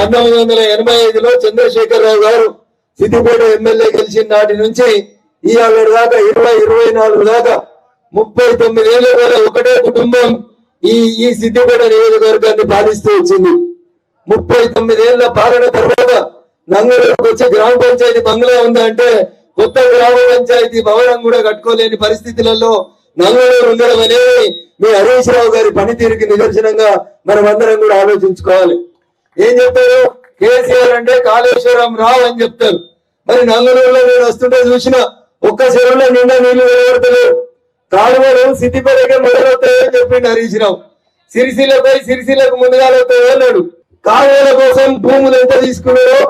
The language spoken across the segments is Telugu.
పంతొమ్మిది వందల ఎనభై ఐదులో చంద్రశేఖరరావు గారు సిద్దిపేట ఎమ్మెల్యే గెలిచిన నాటి నుంచి ఇవాళ దాకా ఇరవై ఇరవై నాలుగు దాకా ముప్పై తొమ్మిది ఏళ్ళ వేల ఒకటే కుటుంబం ఈ ఈ సిద్దిపేట నియోజకవర్గాన్ని పాలిస్తూ వచ్చింది. ముప్పై తొమ్మిది ఏళ్ళ పాలన తర్వాత నంగళూరుకు వచ్చే గ్రామ పంచాయతీ బంగ్లా ఉందంటే కొత్త గ్రామ పంచాయతీ భవనం కూడా కట్టుకోలేని పరిస్థితులలో నంగళూరు ఉండడం అనేది మీ హరీష్ రావు గారి పనితీరుకి నిదర్శనంగా మనం అందరం కూడా ఆలోచించుకోవాలి. ఏం చెప్తారు? కేసీఆర్ అంటే కాళేశ్వరం రావు అని చెప్తారు. మరి నంగళూరులో నేను వస్తుంటే చూసిన ఒక్క చెరువులో నిండా నీళ్ళు వెలువడతలేవు కాలువలు సిద్దిపేటకే మొదలవుతాయని చెప్పిండు హరీష్ రావు. సిరిసిల్ల పోయి సిరిసిల్లకు ముందుగాలవుతాయో అన్నాడు. కాలువల కోసం భూములు ఎంత తీసుకున్నాడో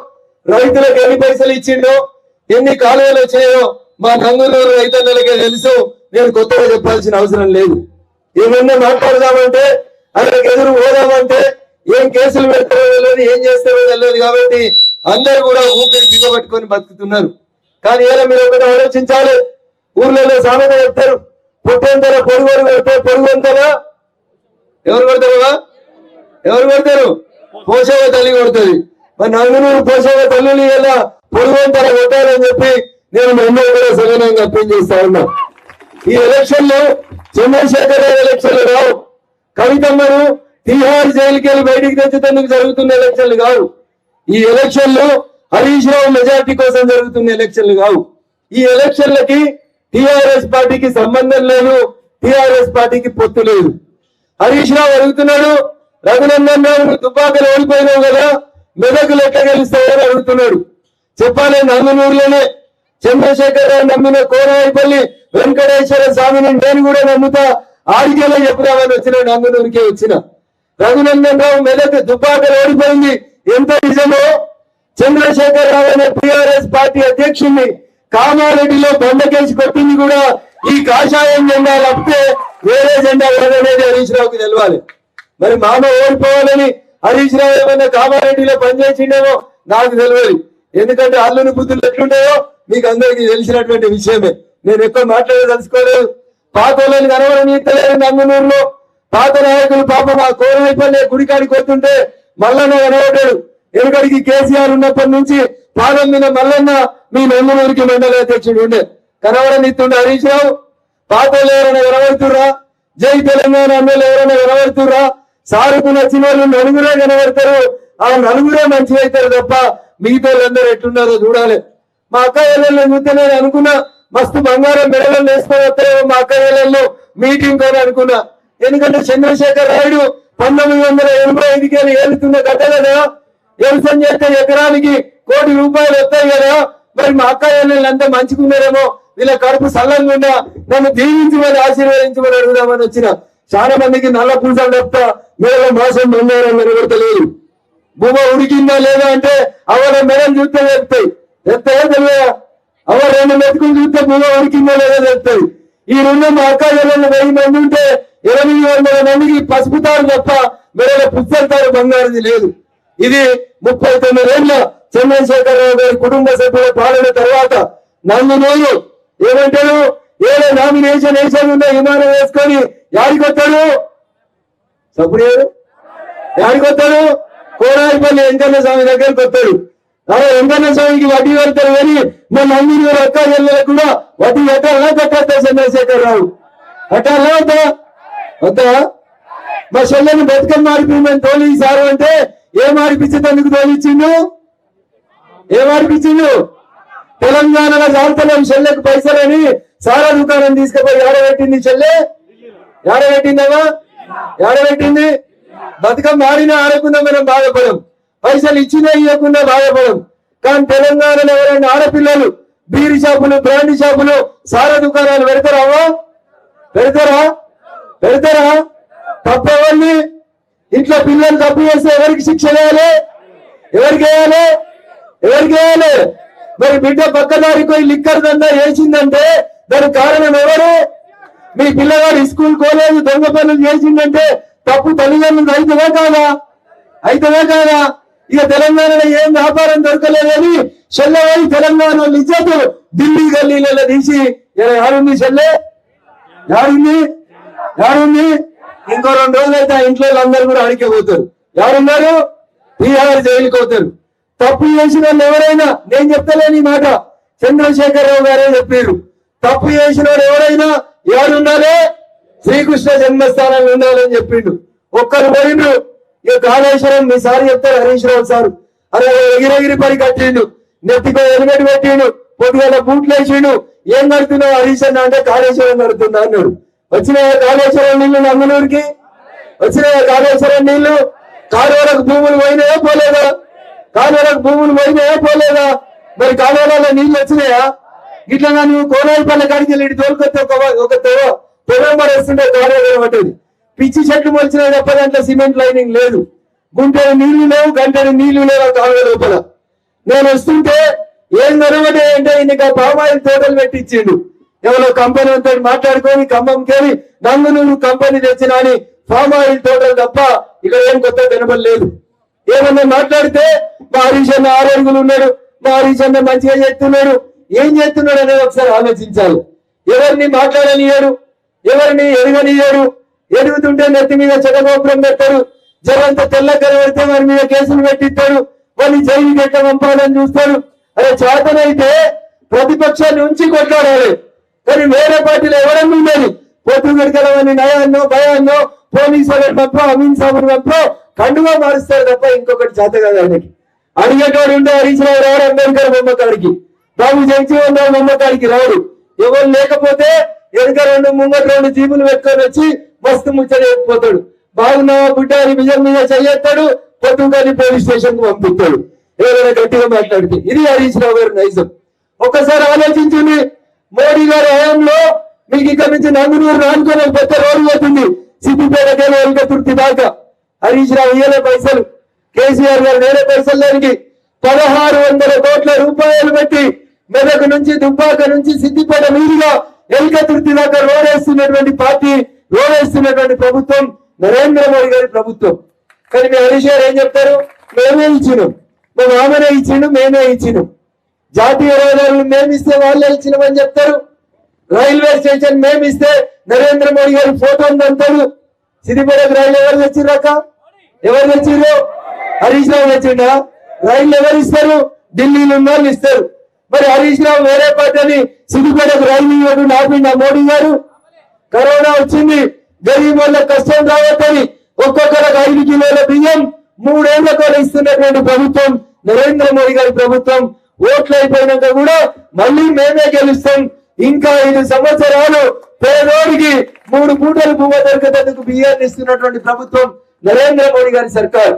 రైతులకు ఎన్ని పైసలు ఇచ్చిండో ఎన్ని కాలువలు వచ్చాయో మా నంగులూరు రైతన్నలకే తెలుసు. నేను కొత్తగా చెప్పాల్సిన అవసరం లేదు. ఏమన్నా మాట్లాడదామంటే అక్కడికి ఎదురు పోదామంటే ఏం కేసులు పెడతారో తెలియదు ఏం చేస్తారో తెలియదు కాబట్టి అందరు కూడా ఊపిరి దిగబెట్టుకొని బతుకుతున్నారు. కానీ ఏదో మీరు ఒకటి ఆలోచించాలి. ఊర్లలో సామెత చెప్తారు పుట్టేంతల పొరుగోరు పెడితే పొరుగు ఎవరు కొడతారు ఎవరు కొడతారు? పోషక తల్లి కొడుతుంది. మరి నంగునూరు పోషక తల్లిని ఎలా పొరుగంతర కొట్టాలని చెప్పి నేను ఎన్నో కూడా సగనంగా అప్పీల్ చేస్తా ఉన్నా. ఈ ఎలక్షన్లో చంద్రశేఖర్ రావు ఎలక్షన్లు రావు కవితమ్మను తిహార్ జైలుకి వెళ్ళి బయటికి తెచ్చేందుకు జరుగుతున్న ఎలక్షన్లు కావు. ఈ ఎలక్షన్లు హరీష్ రావు మెజార్టీ కోసం జరుగుతున్న ఎలక్షన్లు కావు. ఈ ఎలక్షన్లకి టిఆర్ఎస్ పార్టీకి సంబంధం లేదు టిఆర్ఎస్ పార్టీకి పొత్తు లేదు. హరీష్ రావు అడుగుతున్నాడు రఘునందన్ రావు దుబ్బాకలు తుపాకులు ఓడిపోయినావు కదా మెదకు లెక్క గెలుస్తాయని అడుగుతున్నాడు. చెప్పాలి నందనూరులోనే చంద్రశేఖర్ రావు నమ్మిన కోరాయిపల్లి వెంకటేశ్వర స్వామిని నేను కూడా నమ్ముతా. ఆడికేలా చెప్పుదామని వచ్చిన నందనూరుకే వచ్చిన. రఘునందన్ రావు మెదక్ దుబ్బాకలు ఓడిపోయింది. ఎంత నిజమో? చంద్రశేఖర్ రావు అనే టిఆర్ఎస్ పార్టీ అధ్యక్షుడిని కామారెడ్డిలో బండకేసి కొట్టింది కూడా ఈ కాషాయం జెండా తప్పితే వేరే జెండా ఎవరనేది హరీష్ రావుకి తెలవాలి. మరి మామ ఓడిపోవాలని హరీష్ రావు ఏమన్నా కామారెడ్డిలో పనిచేసిండేమో నాకు తెలియదు ఎందుకంటే అల్లుని బుద్ధులు ఎట్లుండేవో మీకు అందరికీ తెలిసినటువంటి విషయమే. నేను ఎక్కువ మాట్లాడదలుచుకోలేదు. పాత వాళ్ళని కనబడనీయలేదు నంగునూరులో. పాత నాయకులు పాప మా కోరమైపల్లె గుడికాడికి వస్తుంటే మల్లన్న కనబడ్డాడు. ఎరుగడికి కేసీఆర్ ఉన్నప్పటి నుంచి పాదం మీద మల్లన్న మీ నంగునూరుకి మండల అధ్యక్షుడు ఉండే. కనబడనిస్తుండే హరీష్ రావు. పాత ఎవరైనా కనబడుతుర్రా? జై తెలంగాణ అన్నలు ఎవరైనా కనబడుతుర్రా? సారుకు నచ్చిన వాళ్ళు నలుగురే కనబడతారు. ఆ నలుగురే మంచిగా అవుతారు తప్ప మిగతా వాళ్ళందరూ ఎట్లున్నారో చూడాలి. మా అక్క ఏళ్ళలో చూస్తే నేను అనుకున్నా మస్తు బంగారం మెడలను వేసుకొని వస్తారేమో మా అక్క ఏళ్ళలో మీటింగ్ అని అనుకున్నా. ఎందుకంటే చంద్రశేఖర్ రాయుడు పంతొమ్మిది వందల ఎనభై ఐదుకి వెళ్ళి ఏలుతున్న గడ్డ కదా. వ్యవసాయం చేస్తే ఎకరానికి కోటి రూపాయలు వస్తాయి కదా. మరి మా అక్క ఏళ్ళని అంతా మంచుకున్నారేమో. వీళ్ళ కడుపు సల్లంగా ఉన్నా నన్ను దీవించమని ఆశీర్వదించమని అడుగుదామని వచ్చిన చాలా మందికి నల్ల పూసలు తప్ప మేలో మోసం బంగారం నిలబడతలేదు భూమ ఉడికిందా లేదా అంటే అవల మెడలు చూస్తే చెప్తాయి చెప్తాయో తెలియదా? అవ రెండు మెతుకులు చూస్తే భూమ ఉడికిందా లేదా చెప్తాయి ఈ రెండు మా అక్క చెల్లెలు వెయ్యి మంది ఉంటే ఎనిమిది వందల మందికి పసుపు తారు తప్ప మెడల పుస్తల తారు బంగారుది లేదు. ఇది ముప్పై తొమ్మిది ఏళ్ళ చంద్రశేఖరరావు గారి కుటుంబ సభ్యుల పాలన తర్వాత నందునూరు ఏమంటారు? ఏదో నామినేషన్ వేసాను విమానం వేసుకొని యాడికొస్తాడు సభ్యుడు యాడికొస్తాడు కోరాయిపల్లి వెంకన్న స్వామి దగ్గరికి వస్తాడు. అరే వెంకన్న స్వామికి వడ్డీ కడతారు కానీ మన నందిని అక్క చెల్లెలకు కూడా వడ్డీ కట్టాలా? కట్టద్దా చంద్రశేఖర్ రావు కట్టాలా? వద్దా? మా చెల్లెని బతుకని మారిపోయిందని తోలి సారు అంటే ఏం మారిపించేందుకు తోలిచ్చిండు ఏం మారిపించిండు తెలంగాణలో జాతలేం చెల్లెకు పైసలని సారా దుకాణం తీసుకుపోయి ఏడబెట్టింది చెల్లె? ఏడబెట్టిందమ్మా ఏడబెట్టింది బతుకమ్మ ఆడినా ఆడకుండా మనం బాధపడం. పైసలు ఇచ్చినా ఇవ్వకుండా బాధపడం. కానీ తెలంగాణలో ఎవరైనా ఆడపిల్లలు బీరి షాపులు బ్రాండ్ షాపులు సారా దుకాణాలు పెడతారావా పెడతారా? పెడతారా తప్పవల్ని ఇంట్లో పిల్లలు తప్పు చేస్తే ఎవరికి శిక్ష వేయాలి? ఎవరికి వేయాలి? ఎవరికి వేయాలి? మరి బిడ్డ పక్కదారికి పోయి లిక్కర్ దందా వేసిందంటే దానికి కారణం ఎవరు? మీ పిల్లగాడు స్కూల్ కాలేజ్ దొంగ పనులు చేసిందంటే తప్పు తల్లిదండ్రులు అయితేవే కాదా? అయితేవే కాదా? ఇక తెలంగాణలో ఏం వ్యాపారం దొరకలేదని చెల్లెవాడి తెలంగాణ వాళ్ళు ఇచ్చేట్టు ఢిల్లీ గల్లీలలో తీసి ఇలా యాడుంది చెల్లె? యాడుంది ఎవరుంది? ఇంకో రెండు రోజులు అయితే ఆ ఇంట్లో అందరూ కూడా అడిగే పోతారు. ఎవరున్నారు? బీహార్ జైలుకి పోతారు. తప్పు చేసిన వాళ్ళు ఎవరైనా నేను చెప్తలేని ఈ మాట. చంద్రశేఖరరావు గారే చెప్పారు తప్పు చేసిన వాడు ఎవరైనా ఎవరు ఉండాలి శ్రీకృష్ణ జన్మస్థానంలో ఉండాలని చెప్పిండు. ఒక్కరు పోయిండు ఇక కాళేశ్వరం మీ సార్ చెప్తారు హరీష్ రావు సార్. అరే ఎగిరెగిరి పని కట్టిండు. నెత్తికో హెల్మెట్ పెట్టిండు. పొద్దుగల బూట్లు వేసిండు. ఏం నడుతున్నావు హరీష్ అన్న అంటే కాళేశ్వరం కడుతుందా అన్నాడు. వచ్చిన కాళేశ్వరం నీళ్ళు నంగునూరుకి వచ్చిన కాళేశ్వరం నీళ్ళు కాలువలకు భూములు పోయినాయా పోలేదా? కాలువలకు భూములు పోయినాయా పోలేదా? మరి కాలువలలో నీళ్ళు వచ్చినాయా? ఇట్లా నువ్వు కోనాయి పల్లె కాడికి వెళ్ళి తోలుకొస్తే ఒక ఒక తెవ తెలంబర్ వేస్తుంటే పట్టేది పిచ్చి చెట్లు మొలిచినాయి తప్ప దాంట్లో సిమెంట్ లైనింగ్ లేదు. గుంటలు నీళ్ళు లేవు గంటలు నీళ్ళు లేవు ఆ కాలువ లోపల. నేను వస్తుంటే ఏం జరగటే అంటే ఇన్ని పామాయిల్ తోటలు పెట్టించిండు. ఎవరో కంపెనీ అంతా మాట్లాడుకొని ఖమ్మంకేమి నన్ను నువ్వు కంపెనీ తెచ్చిన అని ఫామ్ ఆయిల్ తోటలు తప్ప ఇక్కడ ఏం కొత్త కనబడలేదు. ఏమన్నా మాట్లాడితే మా హరీష్ అన్న ఆరోగ్యులు ఉన్నాడు మా హరీష్ అన్న మంచిగా చేస్తున్నాడు ఏం చేస్తున్నాడు అనేది ఒకసారి ఆలోచించాలి. ఎవరిని మాట్లాడనియడు ఎవరిని ఎరగనియడు ఎరుగుతుంటే నెత్తి మీద చెడగోపురం పెట్టారు జగంత తెల్ల కనబడితే వారి మీద కేసులు పెట్టిస్తాడు వాళ్ళని జైలు ఎట్లా పంపాలని చూస్తాడు అదే చేతనైతే ప్రతిపక్షాన్ని ఉంచి కొట్లాడాలి. కానీ వేరే పార్టీలో ఎవరన్నా ఉండేది? పొత్తు నయాన్నో భయాన్నో పోలీసులు పంపో అమీన్ సాబుని పంపో కండుగా మారుస్తారు తప్ప ఇంకొకటి చేత కాదు ఆయనకి. అడిగేటోడు ఉంటే హరీష్ రావు రాడు అంబేద్కర్ బొమ్మ కాడికి బాబు జగజీవన్ రావు బొమ్మ కాడికి రాడు. ఎవరు లేకపోతే వెనక రెండు ముంగట రెండు జీపులు పెట్టుకొని వచ్చి మస్తు ముచ్చట చెప్పిపోతాడు బాగున్నావా బుడ్డ అని బిజం మీద చెయ్యేస్తాడు పొద్దుగాని పోలీస్ స్టేషన్కు పంపిస్తాడు. ఎవరైనా గట్టిగా మాట్లాడితే. ఇది హరీష్ రావు గారు నైజం. ఒకసారి ఆలోచించండి మోడీ గారి హయాంలో మీకు ఇక్కడ నుంచి నందునూరు రానుకొని పెద్ద రోడ్డు పోతుంది. కేంద్ర వెల్కతుర్తి దాకా హరీష్ రావు ఇయ్యలే పైసలు. కేసీఆర్ గారు వేరే పైసలు దానికి పదహారు వందల కోట్ల రూపాయలు పెట్టి మెదక్ నుంచి దుబ్బాక నుంచి సిద్దిపేట మీదుగా ఎల్కతుర్తి దాకా రోడేస్తున్నటువంటి పార్టీ రోడేస్తున్నటువంటి ప్రభుత్వం నరేంద్ర మోడీ గారి ప్రభుత్వం. కానీ మీ హరీష్ గారు ఏం చెప్తారు? మేమే ఇచ్చినాం. మా మామనే ఇచ్చిండు మేమే ఇచ్చినాం. జాతీయ రహదారులు మేమిస్తే ఇస్తే వాళ్ళే ఇచ్చినామని చెప్తారు. రైల్వే స్టేషన్ మేమిస్తే నరేంద్ర మోడీ గారి ఫోటో అంటాడు సిద్దిపేటకు రైలు ఎవరు తెచ్చిర్రాక ఎవరు తెచ్చిర్రు? హరీష్ రావు తెచ్చిండా? రైళ్ళు ఎవరు ఇస్తారు? ఢిల్లీలో ఉన్న వాళ్ళు ఇస్తారు. మరి హరీష్ రావు వేరే పార్టీని సిద్దిపేటకు రైలు ఇవ్వడం ఆపిండా మోడీ గారు? కరోనా వచ్చింది. గరీబ్ వల్ల కష్టం రావద్దని ఒక్కొక్కరికి ఐదు కిలోల బియ్యం మూడేళ్ళ కూడా ఇస్తున్నటువంటి ప్రభుత్వం నరేంద్ర మోడీ గారి ప్రభుత్వం. ఓట్లు అయిపోయినాక కూడా మళ్ళీ మేమే గెలుస్తాం. ఇంకా ఐదు సంవత్సరాలు పేదోడికి మూడు పూటలు భూమ దొరికేందుకు బియ్యాన్ని ఇస్తున్నటువంటి ప్రభుత్వం నరేంద్ర మోడీ గారి సర్కార్.